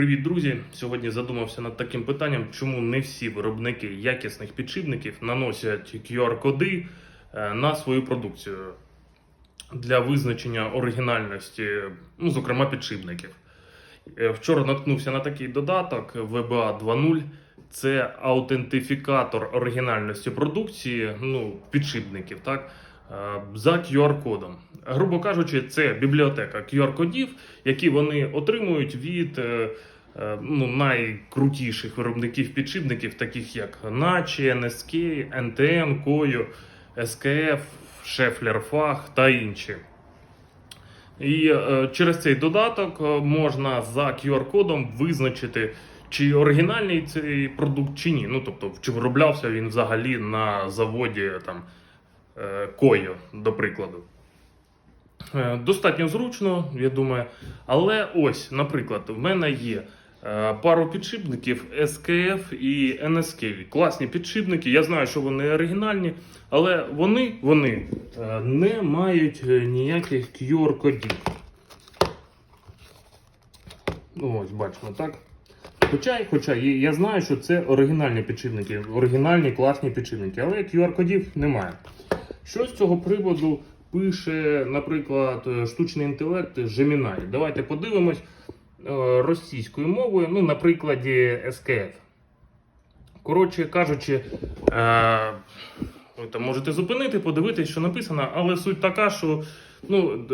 Привіт, друзі! Сьогодні задумався над таким питанням, чому не всі виробники якісних підшипників наносять QR-коди е, на свою продукцію для визначення оригінальності, ну, зокрема, підшипників. Е, Вчора наткнувся на такий додаток VBA 2.0. Це аутентифікатор оригінальності продукції, ну, підшипників, так, за QR-кодом. Грубо кажучи, це бібліотека QR-кодів, які вони отримують від е, е, ну, найкрутіших виробників підшипників, таких як NSK, NTN, Koyo, SKF, Scheffler Fach та інші. І е, через цей додаток е, можна за QR-кодом визначити, чи оригінальний цей продукт, чи ні. Ну, тобто, чи вироблявся він взагалі на заводі там, е, Koyo, до прикладу. Е, Достатньо зручно, я думаю. Але ось, наприклад, в мене є е, пару підшипників SKF і NSK. Класні підшипники. Я знаю, що вони оригінальні, але вони, вони не мають ніяких QR-кодів. Ну, ось бачимо, так? Хоча, хоча я знаю, що це оригінальні підшипники, оригінальні класні підшипники, але QR-кодів немає. Що з цього приводу пише, наприклад, е, штучний інтелект Gemini? Давайте подивимось е, російською мовою, ну, на прикладі SKF. Коротше кажучи, е, ви там можете зупинити, подивитися, що написано, але суть така, що ну,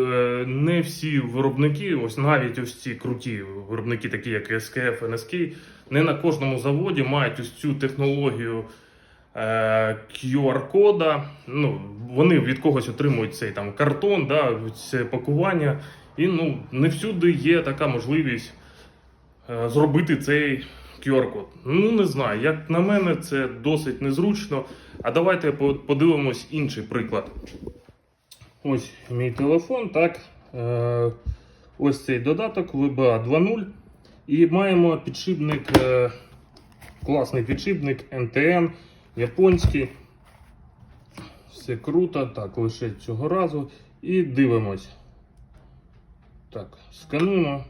не всі виробники, ось навіть ось ці круті виробники, такі як SKF, NSK, не на кожному заводі мають ось цю технологію QR-кода. Ну, вони від когось отримують цей там картон, да, це пакування. І ну, не всюди є така можливість е, зробити цей QR-код. Ну, не знаю, як на мене, це досить незручно. А давайте по- подивимось інший приклад. Ось мій телефон, так. Е, ось цей додаток VBA 2.0. І маємо підшипник, е, класний підшипник NTN, японський. Все круто. Так, лише цього разу. І дивимось. Так, скануємо.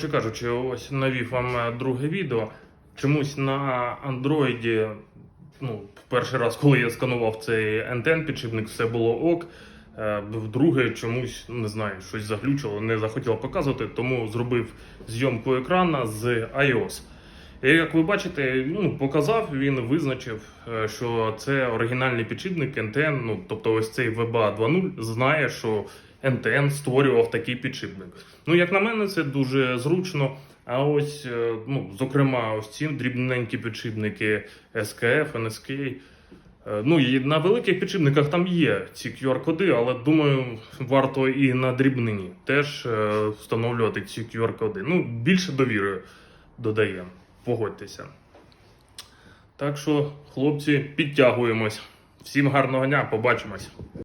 Чи кажучи, ось навів вам е, друге відео. Чомусь на Андроїді, ну, перший раз, коли я сканував цей NTN підшипник, все було ок. Е, Вдруге, чомусь не знаю, щось заглючило, не захотіло показувати, тому зробив зйомку екрана з iOS. І як ви бачите, ну, показав, він визначив, е, що це оригінальний підшипник NTN. Ну, тобто, ось цей VBA 2.0 знає, що NTN створював такий підшипник. Ну, як на мене, це дуже зручно. А ось, е, ну, зокрема, ось ці дрібненькі підшипники SKF, NSK. Е, Ну, і на великих підшипниках там є ці QR-коди, але думаю, варто і на дрібнині теж е, встановлювати ці QR-коди. Ну, більше довіри додає, погодьтеся. Так що, хлопці, підтягуємось. Всім гарного дня, побачимось.